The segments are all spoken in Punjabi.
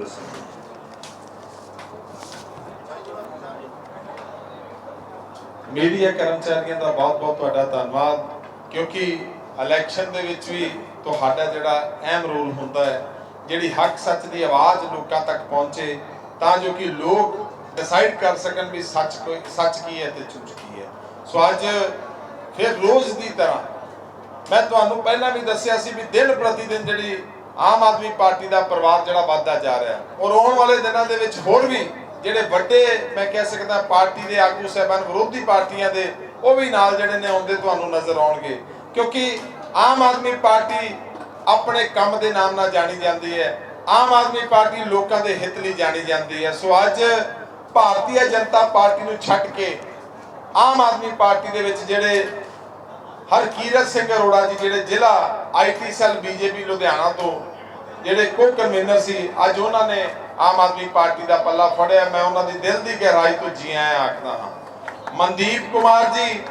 ਦੱਸਣਗੇ ਮੀਡੀਆ ਕਰਮਚਾਰੀਆਂ ਦਾ ਬਹੁਤ-ਬਹੁਤ ਤੁਹਾਡਾ ਧੰਨਵਾਦ ਕਿਉਂਕਿ ਇਲੈਕਸ਼ਨ ਦੇ ਵਿੱਚ ਵੀ ਤੁਹਾਡਾ ਜਿਹੜਾ ਅਹਿਮ ਰੋਲ ਹੁੰਦਾ ਹੈ ਜਿਹੜੀ ਹੱਕ ਸੱਚ ਦੀ ਆਵਾਜ਼ ਲੋਕਾਂ ਤੱਕ ਪਹੁੰਚੇ ਤਾਂ ਜੋ ਕਿ ਲੋਕ ਡਿਸਾਈਡ ਕਰ ਸਕਣ ਵੀ ਸੱਚ ਕੋਈ ਸੱਚ ਕੀ ਹੈ ਤੇ ਝੂਠ ਕੀ ਹੈ ਸੋ ਅੱਜ ਫਿਰ ਰੋਜ਼ ਦੀ ਤਰ੍ਹਾਂ ਮੈਂ ਤੁਹਾਨੂੰ ਪਹਿਲਾਂ ਵੀ ਦੱਸਿਆ ਸੀ ਵੀ ਦਿਨ ਪ੍ਰਤੀ ਦਿਨ ਜਿਹੜੀ ਆਮ ਆਦਮੀ ਪਾਰਟੀ ਦਾ ਪਰਿਵਾਰ ਜਿਹੜਾ ਵੱਧਦਾ ਜਾ ਰਿਹਾ ਹੈ। ਔਰ ਆਉਣ ਵਾਲੇ ਦਿਨਾਂ ਦੇ ਵਿੱਚ ਹੋਰ ਵੀ ਜਿਹੜੇ ਵੱਡੇ, ਮੈਂ ਕਹਿ ਸਕਦਾ, ਪਾਰਟੀ ਦੇ ਆਗੂ ਸਹਿਬਾਨ, ਵਿਰੋਧੀ ਪਾਰਟੀਆਂ ਦੇ, ਉਹ ਵੀ ਨਾਲ ਜਿਹੜੇ ਨੇ ਆਉਂਦੇ ਤੁਹਾਨੂੰ ਨਜ਼ਰ ਆਉਣਗੇ। ਕਿਉਂਕਿ ਆਮ ਆਦਮੀ ਪਾਰਟੀ ਆਪਣੇ ਕੰਮ ਦੇ ਨਾਮ ਨਾਲ ਜਾਣੀ ਜਾਂਦੀ ਹੈ। ਆਮ ਆਦਮੀ ਪਾਰਟੀ ਲੋਕਾਂ ਦੇ ਹਿੱਤ ਲਈ ਜਾਣੀ ਜਾਂਦੀ ਹੈ। ਸੋ ਅੱਜ ਭਾਰਤੀ ਜਨਤਾ ਪਾਰਟੀ ਨੂੰ ਛੱਡ ਕੇ ਆਮ ਆਦਮੀ ਪਾਰਟੀ ਦੇ ਵਿੱਚ ਜਿਹੜੇ ਹਰਕੀਰਤ ਸਿੰਘ ਅਰੋੜਾ ਜੀ ਜਿਹੜੇ ਜ਼ਿਲ੍ਹਾ ਆਈਟੀ ਸੈੱਲ ਬੀਜੇਪੀ ਲੁਧਿਆਣਾ ਤੋਂ ਜਿਹੜੇ ਕੋ ਕਨਵੀਨਰ ਸੀ, ਅੱਜ ਉਹਨਾਂ ਨੇ ਆਮ ਆਦਮੀ ਪਾਰਟੀ ਦਾ ਪੱਲਾ ਫੜਿਆ। ਮੈਂ ਉਹਨਾਂ ਦੀ ਦਿਲ ਦੀ ਗਹਿਰਾਈ ਤੋਂ ਜੀ ਆਇਆਂ ਆਖਦਾ ਹਾਂ। ਮਨਦੀਪ ਕੁਮਾਰ ਜੀ,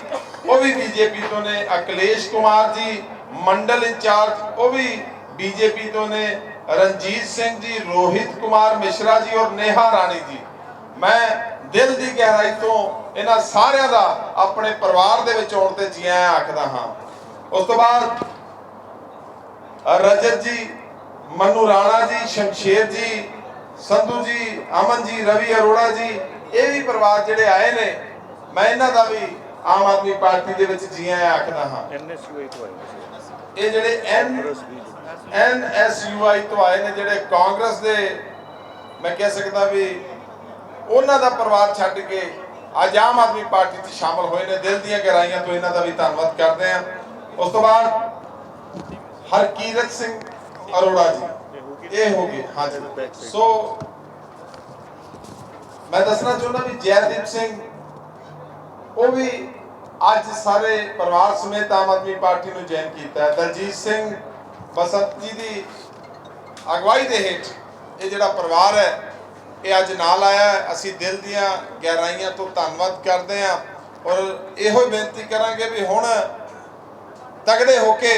ਉਹ ਵੀ ਬੀਜੇਪੀ ਤੋਂ ਨੇ। ਅਕਲੇਸ਼ ਕੁਮਾਰ ਜੀ, ਮੰਡਲ ਇੰਚਾਰਜ, ਉਹ ਵੀ ਬੀਜੇਪੀ ਤੋਂ ਨੇ। ਰਣਜੀਤ ਸਿੰਘ ਜੀ, ਰੋਹਿਤ ਕੁਮਾਰ ਮਿਸ਼ਰਾ ਜੀ ਔਰ ਨੇਹਾ ਰਾਣੀ ਜੀ। ਮੈਂ ਦਿਲ ਦੀ ਗਹਿਰਾਈ ਤੋਂ ਇਹਨਾਂ ਸਾਰਿਆਂ ਦਾ ਆਪਣੇ ਪਰਿਵਾਰ ਦੇ ਵਿੱਚ ਆਉਣ ਤੇ ਜੀ ਆਇਆਂ ਆਖਦਾ ਹਾਂ। ਉਸ ਤੋਂ ਬਾਅਦ ਰਜਤ ਜੀ ਮਨੂ ਰਾਣਾ ਜੀ ਸ਼ਮਸ਼ੇਰ ਜੀ ਸੰਧੂ ਜੀ ਅਮਨ ਜੀ ਰਵੀ ਅਰੋੜਾ ਜੀ ਇਹ ਵੀ ਪਰਿਵਾਰ ਜਿਹੜੇ ਆਏ ਨੇ ਮੈਂ ਇਹਨਾਂ ਦਾ ਵੀ ਆਮ ਆਦਮੀ ਪਾਰਟੀ ਦੇ ਵਿੱਚ ਜੀ ਆਇਆਂ ਆਖਦਾ ਹਾਂ। ਐਨਐਸਯੂਆਈ ਤੋਂ ਆਏ ਇਹ ਜਿਹੜੇ ਐਨ ਐਨਐਸਯੂਆਈ ਤੋਂ ਆਏ ਨੇ ਜਿਹੜੇ ਕਾਂਗਰਸ ਦੇ ਮੈਂ ਕਹਿ ਸਕਦਾ ਵੀ ਉਹਨਾਂ ਦਾ ਪਰਿਵਾਰ ਛੱਡ ਕੇ ਅੱਜ ਆਮ ਆਦਮੀ ਪਾਰਟੀ 'ਚ ਸ਼ਾਮਲ ਹੋਏ ਨੇ, ਦਿਲ ਦੀਆਂ ਗਹਿਰਾਈਆਂ ਤੋਂ ਇਹਨਾਂ ਦਾ ਵੀ ਧੰਨਵਾਦ ਕਰਦੇ ਹਾਂ। ਉਸ ਤੋਂ ਬਾਅਦ ਹਰਕੀਰਤ ਸਿੰਘ ਅਰੋੜਾ ਜੀ, ਇਹ ਹੋ ਗਏ, ਹਾਂਜੀ। ਸੋ ਮੈਂ ਦੱਸਣਾ ਚਾਹੁੰਦਾ ਵੀ ਜੈਦੀਪ ਸਿੰਘ, ਉਹ ਵੀ ਅੱਜ ਸਾਰੇ ਪਰਿਵਾਰ ਸਮੇਤ ਆਮ ਆਦਮੀ ਪਾਰਟੀ ਨੂੰ ਜੁਆਇਨ ਕੀਤਾ ਹੈ। ਦਲਜੀਤ ਸਿੰਘ ਬਸੰਤ ਜੀ ਦੀ ਅਗਵਾਈ ਦੇ ਹੇਠ ਇਹ ਜਿਹੜਾ ਪਰਿਵਾਰ ਹੈ ਇਹ ਅੱਜ ਨਾਲ ਆਇਆ ਅਸੀਂ ਦਿਲ ਦੀਆਂ ਗਹਿਰਾਈਆਂ ਤੋਂ ਧੰਨਵਾਦ ਕਰਦੇ ਹਾਂ ਔਰ ਇਹੋ ਹੀ ਬੇਨਤੀ ਕਰਾਂਗੇ ਵੀ ਹੁਣ ਤਗੜੇ ਹੋ ਕੇ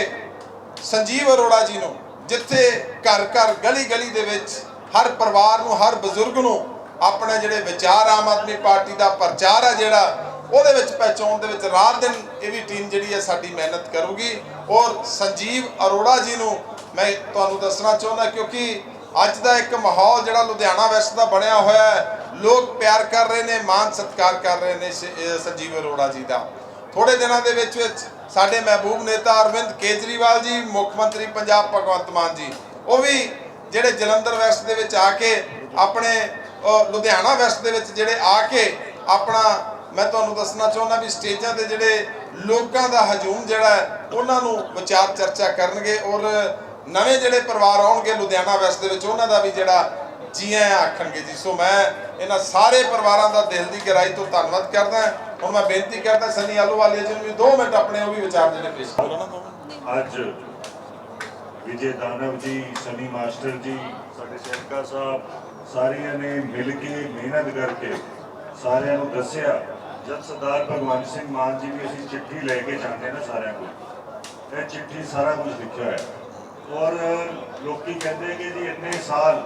ਸੰਜੀਵ ਅਰੋੜਾ ਜੀ ਨੂੰ ਜਿੱਥੇ ਘਰ ਘਰ ਗਲੀ ਗਲੀ ਦੇ ਵਿੱਚ ਹਰ ਪਰਿਵਾਰ ਨੂੰ, ਹਰ ਬਜ਼ੁਰਗ ਨੂੰ ਆਪਣੇ ਜਿਹੜੇ ਵਿਚਾਰ ਆਮ ਆਦਮੀ ਪਾਰਟੀ ਦਾ ਪ੍ਰਚਾਰ ਹੈ ਜਿਹੜਾ, ਉਹਦੇ ਵਿੱਚ ਪਹੁੰਚਾਉਣ ਦੇ ਵਿੱਚ ਰਾਤ ਦਿਨ ਇਹ ਵੀ ਟੀਮ ਜਿਹੜੀ ਹੈ ਸਾਡੀ ਮਿਹਨਤ ਕਰੂਗੀ। ਔਰ ਸੰਜੀਵ ਅਰੋੜਾ ਜੀ ਨੂੰ ਮੈਂ ਤੁਹਾਨੂੰ ਦੱਸਣਾ ਚਾਹੁੰਦਾ ਕਿਉਂਕਿ ਅੱਜ ਦਾ ਇੱਕ ਮਾਹੌਲ ਜਿਹੜਾ ਲੁਧਿਆਣਾ ਵੈਸਟ ਦਾ ਬਣਿਆ ਹੋਇਆ ਹੈ। ਲੋਕ ਪਿਆਰ ਕਰ ਰਹੇ ਨੇ ਮਾਨ ਸਤਿਕਾਰ ਕਰ ਰਹੇ ਨੇ ਸੰਜੀਵ ਅਰੋੜਾ ਜੀ ਦਾ। ਥੋੜੇ ਦਿਨਾਂ ਦੇ ਵਿੱਚ ਵਿੱਚ ਸਾਡੇ ਮਹਿਬੂਬ ਨੇਤਾ ਅਰਵਿੰਦ ਕੇਜਰੀਵਾਲ ਜੀ ਮੁੱਖ ਮੰਤਰੀ ਪੰਜਾਬ ਭਗਵੰਤ ਮਾਨ ਜੀ ਉਹ ਵੀ ਜਿਹੜੇ ਜਲੰਧਰ ਵੈਸਟ ਦੇ ਵਿੱਚ ਆ ਕੇ ਆਪਣੇ ਲੁਧਿਆਣਾ ਵੈਸਟ ਦੇ ਵਿੱਚ ਜਿਹੜੇ ਆ ਕੇ ਆਪਣਾ ਮੈਂ ਤੁਹਾਨੂੰ ਦੱਸਣਾ ਚਾਹੁੰਦਾ ਵੀ ਸਟੇਜਾਂ ਤੇ ਜਿਹੜੇ ਲੋਕਾਂ ਦਾ ਹਜੂਮ ਜਿਹੜਾ ਹੈ, ਉਹਨਾਂ ਨੂੰ ਵਿਚਾਰ ਚਰਚਾ ਕਰਨਗੇ ਔਰ ਨਵੇਂ ਜਿਹੜੇ ਪਰਿਵਾਰ ਆਉਣਗੇ ਲੁਧਿਆਣਾ ਵੈਸਟ ਦੇ ਵਿੱਚ, ਉਹਨਾਂ ਦਾ ਵੀ ਜਿਹੜਾ ਜੀ ਆਇਆਂ ਆਖਣਗੇ ਜੀ। ਸੋ ਮੈਂ ਇਹਨਾਂ ਸਾਰੇ ਪਰਿਵਾਰਾਂ ਦਾ ਦਿਲ ਦੀ ਗਹਿਰਾਈ ਤੋਂ ਧੰਨਵਾਦ ਕਰਦਾ ਹੁਣ ਮੈਂ ਬੇਨਤੀ ਕਰਦਾ ਸਨੀ ਆਲੂਵਾਲੀਆ ਜੀ ਨੂੰ ਵੀ 2 ਮਿੰਟ ਆਪਣੇ ਉਹ ਵੀ ਵਿਚਾਰ ਜਿਹੜੇ ਪੇਸ਼ ਕਰਨਾ ਅੱਜ ਵਿਜੇ ਦਾਨਵ ਜੀ, ਸਨੀ ਮਾਸਟਰ ਜੀ, ਸਾਡੇ ਸ਼ੇਰਕਾ ਸਾਹਿਬ, ਸਾਰਿਆਂ ਨੇ ਮਿਲ ਕੇ ਮਿਹਨਤ ਕਰਕੇ ਸਾਰਿਆਂ ਨੂੰ ਦੱਸਿਆ, ਜਦ ਸਰਦਾਰ ਭਗਵੰਤ ਸਿੰਘ ਮਾਨ ਜੀ ਵੀ ਅਸੀਂ ਚਿੱਠੀ ਲੈ ਕੇ ਜਾਂਦੇ ਨਾ ਸਾਰਿਆਂ ਕੋਲ, ਇਹ ਚਿੱਠੀ ਸਾਰਾ ਕੁਝ ਲਿਖਿਆ ਹੋਇਆ ਹੈ। ਔਰ ਲੋਕੀ ਕਹਿੰਦੇ ਕਿ ਜੀ ਇੰਨੇ ਸਾਲ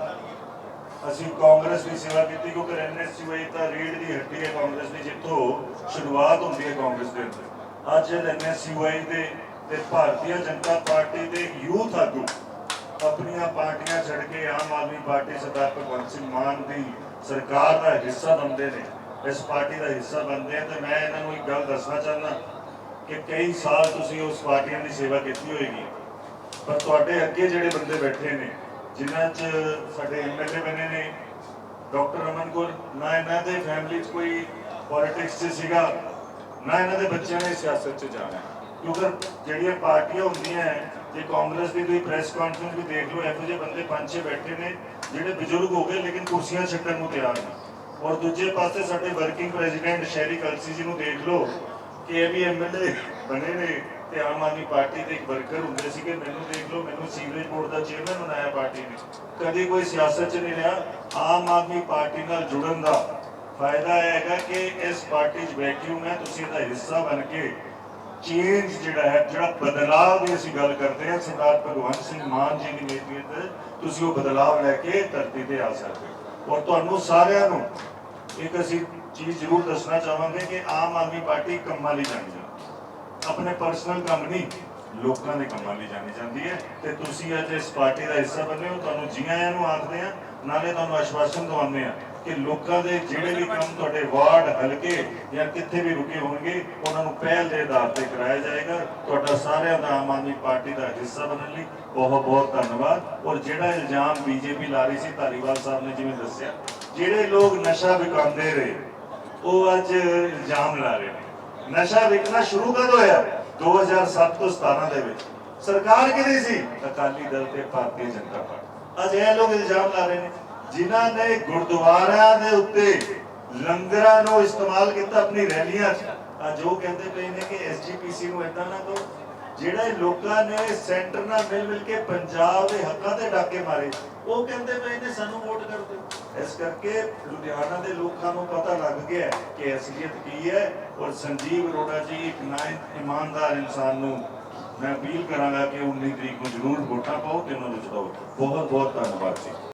ਅਸੀਂ ਕਾਂਗਰਸ ਦੀ ਸੇਵਾ ਕੀਤੀ, ਕਿਉਂਕਿ ਐਨਐਸਯੂਆਈ ਤਾਂ ਰੀੜ ਦੀ ਹੱਡੀ ਹੈ ਕਾਂਗਰਸ ਦੀ, ਜਿੱਥੋਂ ਸ਼ੁਰੂਆਤ ਹੁੰਦੀ ਹੈ ਕਾਂਗਰਸ ਦੇ ਅੰਦਰ। ਅੱਜ ਐਨਐਸਯੂਆਈ ਦੇ ਤੇ ਭਾਰਤੀ ਜਨਤਾ ਪਾਰਟੀ ਦੇ ਯੂਥ ਆਗੂ ਆਪਣੀਆਂ ਪਾਰਟੀਆਂ ਛੱਡ ਕੇ ਆਮ ਆਦਮੀ ਪਾਰਟੀ ਸਰਦਾਰ ਭਗਵੰਤ ਸਿੰਘ ਮਾਨ ਦੀ ਸਰਕਾਰ ਦਾ ਹਿੱਸਾ ਬਣਦੇ ਨੇ, ਇਸ ਪਾਰਟੀ ਦਾ ਹਿੱਸਾ ਬਣਦੇ ਆ। ਤੇ ਮੈਂ ਇਹਨਾਂ ਨੂੰ ਇੱਕ ਗੱਲ ਦੱਸਣਾ ਚਾਹੁੰਦਾ ਕਿ ਕਈ ਸਾਲ ਤੁਸੀਂ ਉਸ ਪਾਰਟੀਆਂ ਦੀ ਸੇਵਾ ਕੀਤੀ ਹੋਏਗੀ। ਪਰ ਤੁਹਾਡੇ ਅੱਗੇ ਜਿਹੜੇ ਬੰਦੇ ਬੈਠੇ ਨੇ ਜਿਨ੍ਹਾਂ 'ਚ ਸਾਡੇ ਐਮਐਲਏ ਬਣੇ ਨੇ ਡਾਕਟਰ ਅਮਨ ਗੁਰ ਨਾ ਇਹਨਾਂ ਦੇ ਫੈਮਿਲੀ 'ਚ ਕੋਈ ਪੋਲਿਟਿਕਸ 'ਚ ਸੀਗਾ ਨਾ ਇਹਨਾਂ ਦੇ ਬੱਚਿਆਂ ਨੇ ਸਿਆਸਤ 'ਚ ਜਾਣਾ। ਕਿਉਂਕਿ ਜਿਹੜੀਆਂ ਪਾਰਟੀਆਂ ਹੁੰਦੀਆਂ ਹੈ, ਜੇ ਕਾਂਗਰਸ ਦੀ ਕੋਈ ਪ੍ਰੈਸ ਕਾਨਫਰੰਸ ਵੀ ਦੇਖ ਲਓ ਇਹੋ ਜਿਹੇ ਬੰਦੇ ਪੰਜ ਛੇ ਬੈਠੇ ਨੇ ਜਿਹੜੇ ਬਜ਼ੁਰਗ ਹੋ ਗਏ ਲੇਕਿਨ ਕੁਰਸੀਆਂ ਛੱਡਣ ਨੂੰ ਤਿਆਰ ਨੇ। ਔਰ ਦੂਜੇ ਪਾਸੇ ਸਾਡੇ ਵਰਕਿੰਗ ਪ੍ਰੈਜ਼ੀਡੈਂਟ ਸ਼ੈਰੀ ਕਲਸੀ ਜੀ ਨੂੰ ਦੇਖ ਲਓ ਕਿ ਇਹ ਵੀ ਐਮਐਲਏ ਬਣੇ ਨੇ। ਤੇ ਆਮ ਆਦਮੀ ਪਾਰਟੀ ਦੇ ਇੱਕ ਵਰਕਰ ਹੁੰਦੇ ਸੀਗੇ, ਮੈਨੂੰ ਦੇਖ ਲਓ, ਮੈਨੂੰ ਸੀਵਰੇਜ ਬੋਰਡ ਦਾ ਚੇਅਰਮੈਨ ਬਣਾਇਆ ਪਾਰਟੀ ਨੇ। ਕਦੇ ਕੋਈ ਸਿਆਸਤ 'ਚ ਨਹੀਂ ਰਿਹਾ, ਆਮ ਆਦਮੀ ਪਾਰਟੀ ਨਾਲ ਜੁੜਨ ਦਾ ਫਾਇਦਾ ਇਹ ਹੈਗਾ ਕਿ ਇਸ ਪਾਰਟੀ 'ਚ ਵੈਕਿਊਮ ਹੈ ਤੁਸੀਂ ਇਹਦਾ ਹਿੱਸਾ ਬਣ ਕੇ ਚੇਂਜ ਜਿਹੜਾ ਹੈ, ਜਿਹੜਾ ਬਦਲਾਅ ਦੀ ਅਸੀਂ ਗੱਲ ਕਰਦੇ ਹਾਂ, ਸਰਦਾਰ ਭਗਵੰਤ ਸਿੰਘ ਮਾਨ ਜੀ ਦੀ ਨੇਤਰਤਵ ਤੁਸੀਂ ਉਹ ਬਦਲਾਅ ਲੈ ਕੇ ਧਰਤੀ ਤੇ ਆ ਸਕਦੇ ਹੋ। ਔਰ ਤੁਹਾਨੂੰ ਸਾਰਿਆਂ ਨੂੰ ਇੱਕ ਅਸੀਂ ਚੀਜ਼ ਜ਼ਰੂਰ ਦੱਸਣਾ ਚਾਹਾਂਗੇ ਕਿ ਆਮ ਆਦਮੀ ਪਾਰਟੀ ਕੰਮਾਂ ਲਈ ਜਾਣੀ ਜਾਂਦੀ ਆਪਣੇ ਪਰਸਨਲ ਕੰਮ ਨਹੀਂ, ਲੋਕਾਂ ਦੇ ਕੰਮਾਂ ਲਈ ਜਾਣੀ ਜਾਂਦੀ ਹੈ। ਤੇ ਤੁਸੀਂ ਅੱਜ ਇਸ ਪਾਰਟੀ ਦਾ ਹਿੱਸਾ ਬਣੇ ਹੋ, ਤੁਹਾਨੂੰ ਜੀ ਆਇਆਂ ਨੂੰ ਆਖਦੇ ਆ ਨਾਲੇ ਤੁਹਾਨੂੰ ਆਸ਼ਵਾਸਨ ਦਵਾਉਂਦੇ ਆ ਕਿ ਲੋਕਾਂ ਦੇ ਜਿਹੜੇ ਵੀ ਕੰਮ ਤੁਹਾਡੇ ਵਾਰਡ, ਹਲਕੇ ਜਾਂ ਕਿੱਥੇ ਵੀ ਰੁਕੇ ਹੋਣਗੇ, ਉਹਨਾਂ ਨੂੰ ਪਹਿਲ ਦੇ ਆਧਾਰ ਤੇ ਕਰਾਇਆ ਜਾਏਗਾ। ਤੁਹਾਡਾ ਸਾਰਿਆਂ ਦਾ ਆਮ ਆਦਮੀ ਪਾਰਟੀ ਦਾ ਹਿੱਸਾ ਬਣਨ ਲਈ ਬਹੁਤ ਬਹੁਤ ਧੰਨਵਾਦ। ਔਰ ਜਿਹੜਾ ਇਲਜ਼ਾਮ ਬੀਜੇਪੀ ਲਾ ਰਹੀ ਸੀ ਧਾਰੀਵਾਲ ਸਾਹਿਬ ਨੇ ਜਿਵੇਂ ਦੱਸਿਆ, ਜਿਹੜੇ ਲੋਕ ਨਸ਼ਾ ਵਿਕਾਉਂਦੇ ਰਹੇ, ਉਹ ਅੱਜ ਇਲਜ਼ਾਮ ਲਾ ਰਹੇ ਨੇ। ਨਸ਼ਾ ਵਿਕਣਾ ਸ਼ੁਰੂ ਕਦੋਂ ਹੋਇਆ? 2007 ਤੋਂ 17 ਦੇ ਵਿੱਚ। ਸਰਕਾਰ ਕਿਹਦੀ ਸੀ? ਅਕਾਲੀ ਦਲ ਤੇ ਭਾਰਤੀ ਜਨਤਾ ਪਾਰਟੀ। ਅੱਜ ਇਹ ਲੋਕ ਇਲਜ਼ਾਮ ਲਾ ਰਹੇ ਨੇ। ਜਿਨ੍ਹਾਂ ਨੇ ਗੁਰਦੁਆਰਿਆਂ ਦੇ ਉੱਤੇ ਲੰਗਰਾਂ ਨੂੰ ਇਸਤੇਮਾਲ ਕੀਤਾ ਆਪਣੀ ਰੈਲੀਆਂ 'ਚ। ਅੱਜ ਉਹ ਕਹਿੰਦੇ ਪਏ ਨੇ ਕਿ ਐਸਜੀਪੀਸੀ ਨੂੰ ਇਦਾਂ ਨਾ ਕਰੋ। ਜਿਹੜੇ ਲੋਕਾਂ ਨੇ ਸੈਂਟਰ ਨਾਲ ਮਿਲ ਮਿਲ ਕੇ ਪੰਜਾਬ ਦੇ ਹੱਕਾਂ ਤੇ ਡਾਕੇ ਮਾਰੇ। ਉਹ ਕਹਿੰਦੇ ਪਏ ਨੇ ਸਾਨੂੰ ਵੋਟ ਕਰ ਦਿਓ। ਇਸ ਕਰਕੇ ਲੁਧਿਆਣਾ ਦੇ ਲੋਕਾਂ ਨੂੰ ਪਤਾ ਲੱਗ ਗਿਆ ਕਿ ਅਸਲੀਅਤ ਕੀ ਹੈ ਔਰ ਸੰਜੀਵ ਅਰੋੜਾ ਜੀ ਇੱਕ ਨਾਇਨ ਇਮਾਨਦਾਰ ਇਨਸਾਨ ਨੂੰ ਮੈਂ ਅਪੀਲ ਕਰਾਂਗਾ ਕਿ 19 ਤਰੀਕ ਨੂੰ ਜ਼ਰੂਰ ਵੋਟਾਂ ਪਾਓ ਤੇ ਉਹਨਾਂ ਨੂੰ ਜਿਤਾਓ। ਬਹੁਤ ਬਹੁਤ ਧੰਨਵਾਦ ਜੀ।